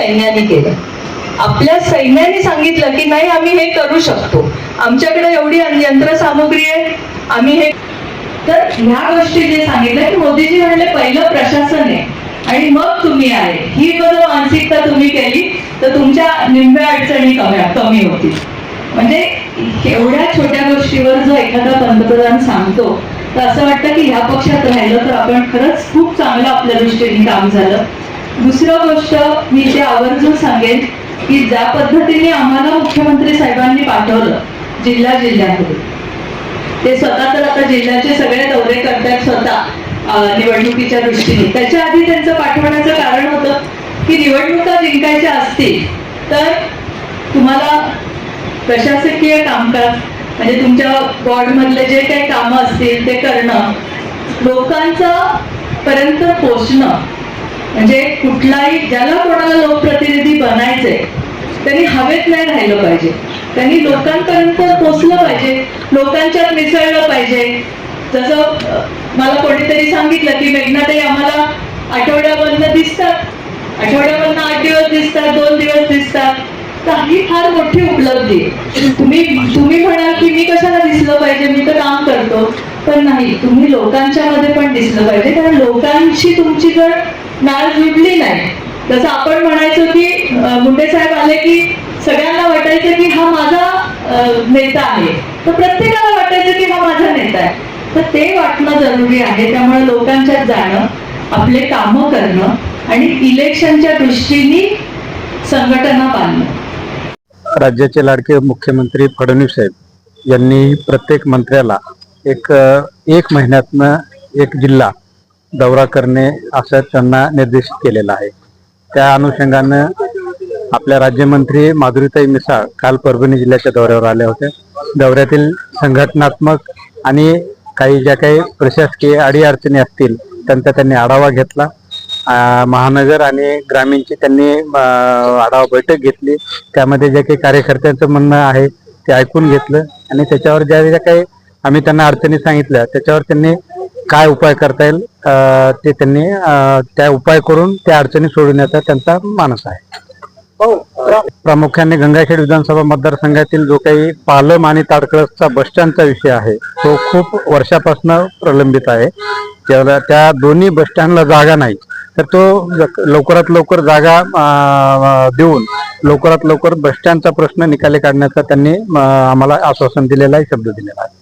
सैन्याने केलं. आपल्या सैन्याने सांगितलं की नाही आम्ही हे करू शकतो. आमच्याकडे एवढी यंत्रसामुग्री आहे आम्ही हे तर ह्या गोष्टी जे सांगितलं की मोदीजी म्हणले पहिलं प्रशासन आहे आणि मग तुम्ही आहे. ही जर मानसिकता तुम्ही केली तर तुमच्या निम्ब्या अडचणी कमी कमी होतील. म्हणजे एवढ्या छोट्या गोष्टीवर जो एखादा पंतप्रधान सांगतो तर असं वाटतं की ह्या पक्षात राहिलं तर आपण खरंच खूप चांगलं आपल्या दृष्टीने काम झालं. दुसरं गोष्ट मी ते आवर्जून सांगेन की ज्या पद्धतीने आम्हाला मुख्यमंत्री साहेबांनी पाठवलं जिल्हा जिल्ह्यामध्ये. ते स्वतः तर आता जिल्ह्याचे सगळे दौरे करतात स्वतः निवडणुकीच्या दृष्टीने. त्याच्या आधी त्यांचं पाठवण्याचं कारण होतं की निवडणुका जिंकायच्या असतील तर तुम्हाला प्रशासकीय कामकाज म्हणजे तुमच्या वॉर्डमधले जे काही कामं असतील ते करणं लोकांचा पर्यंत पोचणं म्हणजे कुठलाही ज्याला कोणाला लोकप्रतिनिधी बनायचंय त्यांनी हवेत नाही राहिलं पाहिजे. त्यांनी लोकांपर्यंत पोचलं पाहिजे लोकांच्यात मिसळलं पाहिजे. जसं मला कोणीतरी सांगितलं की मेघनाताई आम्हाला आठवड्यामधनं दिसतात. आठवड्यामधनं आठ दिवस दिसतात दोन दिवस दिसतात. तर ही फार मोठी उपलब्धी. तुम्ही तुम्ही म्हणाल की मी कशाला दिसलं पाहिजे? मी तर काम पण नाही तुम्ही लोकांच्या मध्ये पण दिसलं पाहिजे कारण लोकांशी तुमची जर नाळ जुडली नाही जसं आपण म्हणायचो की मुंडे साहेब आले की सगळ्यांना वाटायचं की हा माझा नेता आहे. तर प्रत्येकाला वाटायचं की हा माझा नेता आहे. तर ते वाटणं जरुरी आहे त्यामुळे लोकांच्यात जाणं आपले काम करणं आणि इलेक्शनच्या दृष्टीने संघटना बांधणं. राज्याचे लाडके मुख्यमंत्री फडणवीस साहेब यांनी प्रत्येक मंत्र्याला एक एक महिन्यातनं एक जिल्हा दौरा करणे असं त्यांना निर्देशित केलेला आहे. त्या अनुषंगानं आपल्या राज्यमंत्री माधुरीताई मिसाळ काल परभणी जिल्ह्याच्या दौऱ्यावर आल्या होत्या दौऱ्यातील संघटनात्मक आणि काही ज्या काही प्रशासकीय अडीअडचणी असतील त्यांचा त्यांनी आढावा घेतला. महानगर आणि ग्रामीणची त्यांनी आढावा बैठक घेतली. त्यामध्ये जे काही कार्यकर्त्यांचं म्हणणं आहे ते ऐकून घेतलं. आणि त्याच्यावर ज्या ज्या काही आम्ही त्यांना अडचणी सांगितल्या. त्याच्यावर त्यांनी काय उपाय करता येईल ते त्यांनी त्या उपाय करून त्या अडचणी सोडवण्याचा त्यांचा मानस आहे. प्रामुख्याने गंगाखेड विधानसभा मतदारसंघातील जो काही पालम आणि ताडकळसचा बसस्टँडचा विषय आहे तो खूप वर्षापासून प्रलंबित आहे. त्याला त्या दोन्ही बसस्टँडला जागा नाही तर तो लवकरात लवकर जागा देऊन लवकरात लवकर बसस्टँडचा प्रश्न निकाली काढण्याचा त्यांनी आम्हाला आश्वासन दिलेला आहे शब्द दिलेला आहे.